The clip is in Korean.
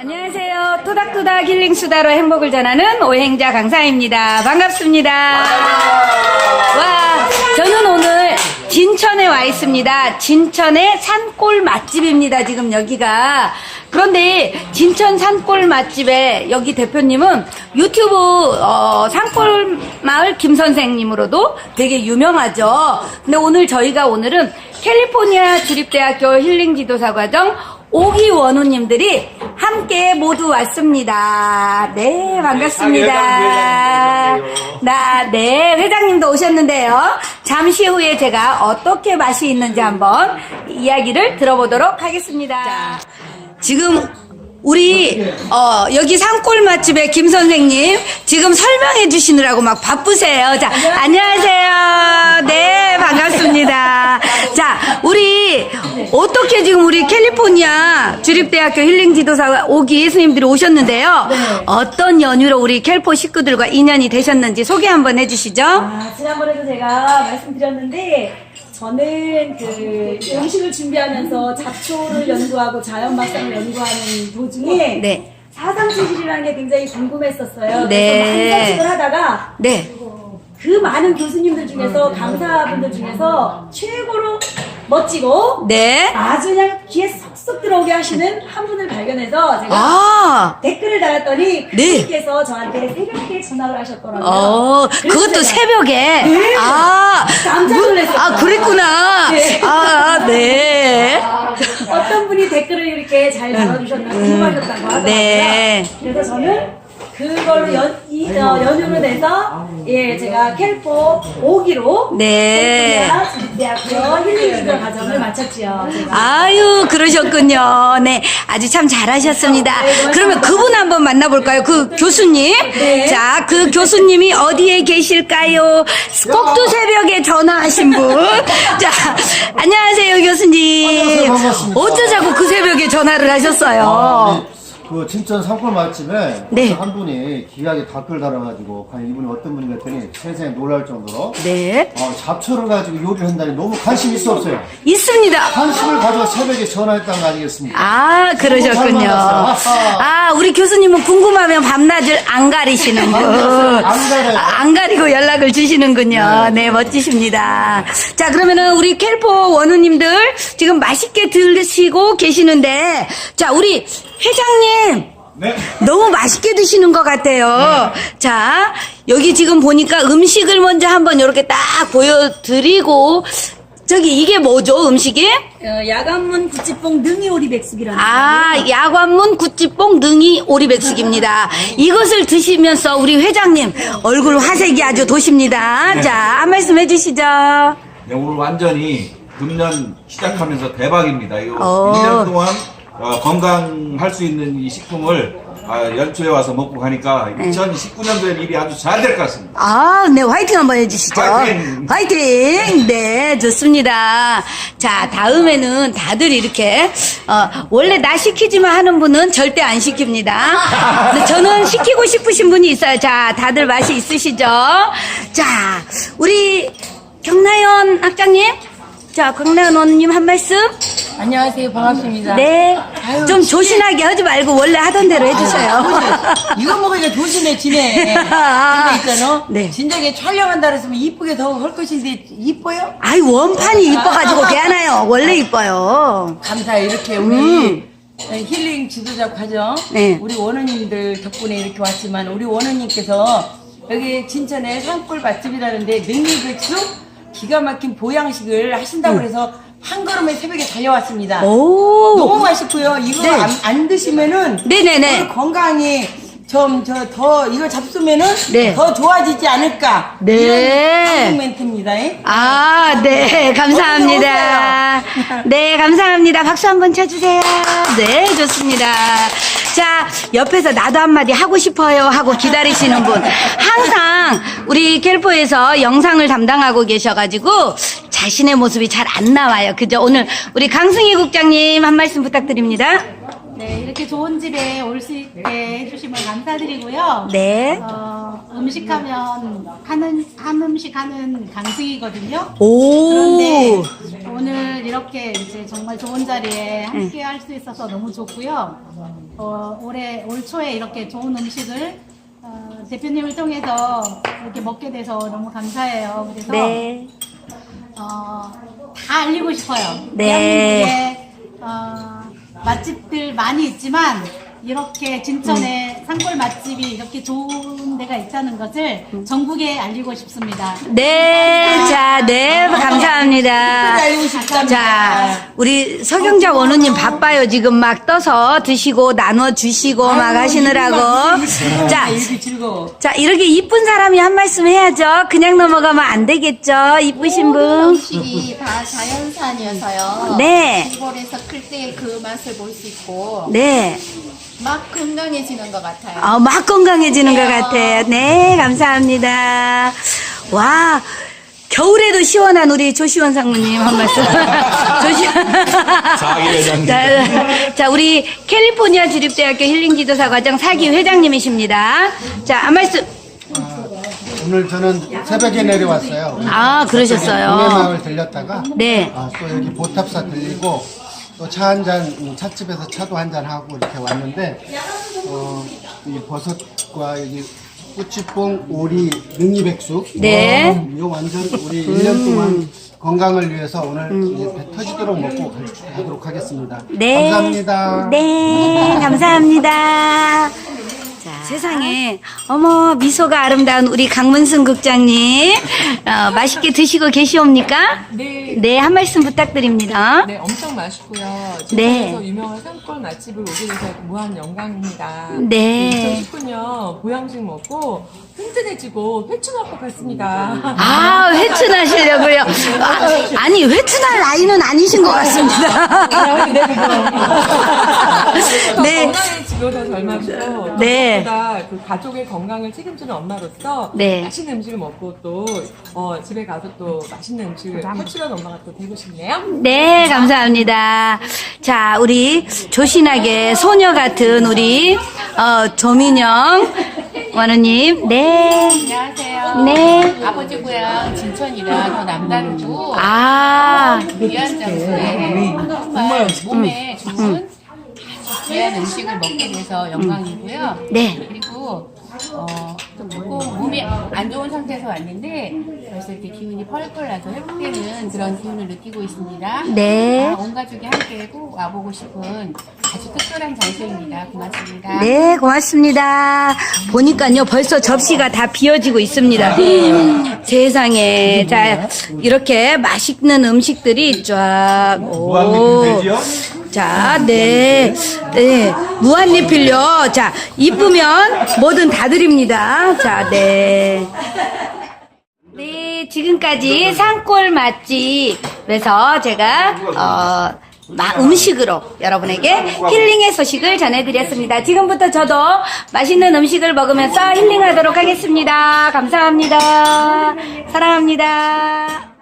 안녕하세요. 토닥토닥 힐링 수다로 행복을 전하는 오행자 강사입니다. 반갑습니다. 와, 저는 오늘 진천에 와 있습니다. 진천의 산골 맛집입니다. 지금 여기가. 그런데 진천 산골 맛집에 여기 대표님은 유튜브 어, 산골 마을 김 선생님으로도 되게 유명하죠. 근데 오늘 저희가 오늘은 캘리포니아 주립대학교 힐링 지도사 과정 오기 원우님들이 함께 모두 왔습니다. 네, 반갑습니다. 아, 회장님, 회장님 나, 네, 회장님도 오셨는데요. 잠시 후에 제가 어떻게 맛이 있는지 한번 이야기를 들어보도록 하겠습니다. 지금 우리 어, 여기 산골 맛집의 김 선생님 지금 설명해 주시느라고 막 바쁘세요. 자, 안녕하세요. 네, 반갑습니다. 자, 우리 어떻게 지금 우리 캘리포니아 주립대학교 힐링 지도사 오기 예수님들이 오셨는데요. 어떤 연유로 우리 캘포 식구들과 인연이 되셨는지 소개 한번 해주시죠. 아, 지난번에도 제가 말씀드렸는데 저는 그 음식을 준비하면서 잡초를 연구하고 자연 맛상을 연구하는 도중에 네, 사상체질이라는 게 굉장히 궁금했었어요. 네. 그래서 만사식을 하다가 네. 그 많은 교수님들 중에서 강사분들 중에서 최고로 멋지고 네. 아주 그냥 귀에 쏙쏙 들어오게 하시는 한 분을 발견해서 제가 아, 댓글을 달았더니 네. 그분께서 저한테 새벽에 전화를 하셨더라고요. 어, 그래서 그것도 제가 새벽에. 네. 아, 깜짝 놀랐어요. 아, 그랬구나. 네. 아, 네. 어떤 분이 댓글을 이렇게 잘 달아주셨나 궁금하셨다고 하더라고요. 네. 그래서 저는 그걸로 연, 이, 어, 연유를 내서 예 제가 캘포 5기로 네. 대학교 힐링지도 과정을 마쳤지요. 제가. 아유, 그러셨군요. 네. 아주 참 잘하셨습니다. 그러면 그분 한번 만나볼까요? 그 교수님. 네. 자, 그 교수님이 어디에 계실까요? 꼭두 새벽에 전화하신 분. 자, 안녕하세요, 교수님. 어쩌자고 그 새벽에 전화를 하셨어요? 그 진천 산골 맛집에 네. 한 분이 귀하게 댓글 달아가지고 과연 이분이 어떤 분인가 했더니 세상에 놀랄 정도로 네. 어, 잡초를 가지고 요리를 한다니 너무 관심이 있어 없어요. 있습니다. 관심을 가지고 새벽에 전화했다는 거 아니겠습니까? 아, 그러셨군요. 아, 우리 교수님은 궁금하면 밤낮을 안 가리시는 분. 안 가려요. 아, 안 가리고 연락을 주시는군요. 네, 멋지십니다. 자, 그러면은 우리 캘포 원우님들 지금 맛있게 드시고 계시는데, 자, 우리 회장님. 네. 너무 맛있게 드시는 것 같아요. 자, 여기 지금 보니까 음식을 먼저 한번 이렇게 딱 보여드리고, 저기 이게 뭐죠, 음식이? 어, 야간문 구찌뽕 능이 오리백숙이라는 아, 야관문 구찌뽕 능이 오리백숙입니다. 이것을 드시면서 우리 회장님 얼굴 화색이 아주 도십니다. 자, 한 말씀 해주시죠. 네, 오늘 완전히 금년 시작하면서 대박입니다. 이거 어. 1년 동안 어, 건강할 수 있는 이 식품을 아, 연초에 와서 먹고 가니까 2019년도에 일이 아주 잘 될 것 같습니다. 아, 네, 화이팅 한번 해주시죠. 화이팅! 화이팅! 네, 좋습니다. 자, 다음에는 다들 이렇게, 어, 원래 나 시키지만 하는 분은 절대 안 시킵니다. 근데 저는 시키고 싶으신 분이 있어요. 자, 다들 맛이 있으시죠? 자, 우리 경나연 학장님. 자, 경나연 원님 한 말씀. 안녕하세요. 반갑습니다. 네. 아유, 좀. 조신하게 하지 말고 원래 하던 대로 해주세요. 이거 먹으니까 조신해지네. 아, 근데 있잖아. 네. 진작에 촬영한다 그랬으면 이쁘게 더 할 것인데 이뻐요? 아이, 원판이 이뻐가지고 괜찮아요. 원래 이뻐요. 감사해요. 이렇게 우리 음. 힐링 지도자 과정 네. 우리 원우님들 덕분에 이렇게 왔지만 우리 원우님께서 여기 진천에 산골 맛집이라는데 능이백숙 기가 막힌 보양식을 하신다고 그래서 한 걸음에 새벽에 달려왔습니다. 음. 오. 너무 맛있고요. 이거 네. 안, 안 드시면은 네네네. 오늘 건강이 좀 저 더 이거 잡수면은 네. 더 좋아지지 않을까 네. 이런 한국 멘트입니다. 예? 아, 네, 감사합니다. 네, 감사합니다. 박수 한번 쳐주세요. 네, 좋습니다. 자, 옆에서 나도 한마디 하고 싶어요 하고 기다리시는 분. 항상 우리 캘포에서 영상을 담당하고 계셔가지고 자신의 모습이 잘 안 나와요. 그죠? 오늘 우리 강승희 국장님 한 말씀 부탁드립니다. 네, 이렇게 좋은 집에 올 수 있게 해주심을 감사드리고요. 네. 어, 음식하면 하는 한 음식 하는 강승이거든요. 오. 그런데 오늘 이렇게 이제 정말 좋은 자리에 함께 할 수 있어서 너무 좋고요. 어, 올해 올 초에 이렇게 좋은 음식을 어, 대표님을 통해서 이렇게 먹게 돼서 너무 감사해요. 그래서 네. 어, 다 알리고 싶어요. 네. 대한민국에 어, 맛집들 많이 있지만 이렇게 음. 진천에 산골 맛집이 이렇게 좋은 데가 있다는 것을 전국에 알리고 싶습니다. 네, 자, 네, 감사합니다. 자, 우리 서경자 원우님 바빠요. 지금 막 떠서 드시고 나눠 주시고 막 하시느라고. 자. 자, 이렇게 이쁜 사람이 한 말씀 해야죠. 그냥 넘어가면 안 되겠죠. 이쁘신 분. 음식이 다 자연산이어서요. 네. 시골에서 클 때 그 맛을 볼 수 있고 네. 막 건강해지는 것 같아요. 어, 막 건강해지는 것 같아요. 네, 감사합니다. 와, 겨울에도 시원한 우리 조시원 상무님 한 말씀. 조시원. 사기 회장님. 자, 자, 우리 캘리포니아 주립대학교 힐링지도사 과정 사기 회장님이십니다. 자, 한 말씀. 오늘 저는 새벽에 내려왔어요. 아, 그러셨어요. 동해마을 들렸다가 네. 아, 또 여기 보탑사 들리고 또 차 한 잔, 음, 찻집에서 차도 한 잔 하고 이렇게 왔는데 어, 이 버섯과 여기 꾸치뽕, 오리, 능이백숙 네. 어, 이거 완전 우리 1년 동안 건강을 위해서 오늘 이제 배 터지도록 먹고 가- 가도록 하겠습니다. 네. 감사합니다. 네, 감사합니다. 자, 세상에, 어머, 미소가 아름다운 우리 강문승 국장님. 어, 맛있게 드시고 계시옵니까? 네. 네, 한 말씀 부탁드립니다. 네, 엄청 맛있고요. 네. 진천에서 유명한 산골 맛집을 오게 돼서 무한 영광입니다. 네. 2019년 보양식 먹고 든든해지고 회춘 먹고 갔습니다. 아, 회춘하시려고요. 아, 니 회춘할 나이는 아니신 것 같습니다. 더 네. 건강해지고 더 젊어지고 네. 무엇보다 그 가족의 건강을 책임지는 엄마로서 네. 맛있는 음식을 먹고 또 어, 집에 가서 또 맛있는 음식을 호출한 엄마가 또 되고 싶네요. 네, 감사합니다. 자, 우리 조신하게 소녀 같은 우리 어, 조민영 원우님, 네, 안녕하세요. 네. 아버지 고향 진천이라 더 남다르고 아, 귀한 장소에 정말 몸에 좋은 아주 귀한 음식을 먹게 돼서 영광이고요. 네. 그리고 어, 조금 몸이 안 좋은 상태에서 왔는데 벌써 이렇게 기운이 펄펄 나서 회복되는 그런 기운을 느끼고 있습니다. 네. 아, 온 가족이 함께 꼭 와보고 싶은 아주 특별한 장소입니다. 고맙습니다. 네, 고맙습니다. 보니까요, 벌써 접시가 다 비어지고 있습니다. 세상에. 자, 이렇게 맛있는 음식들이 쫙. 오. 자, 네. 네. 무한리필요. 자, 이쁘면 뭐든 다 드립니다. 자, 네. 네, 지금까지 산골 맛집에서 제가, 어, 마- 음식으로 여러분에게 힐링의 소식을 전해드렸습니다. 지금부터 저도 맛있는 음식을 먹으면서 힐링하도록 하겠습니다. 감사합니다. 사랑합니다.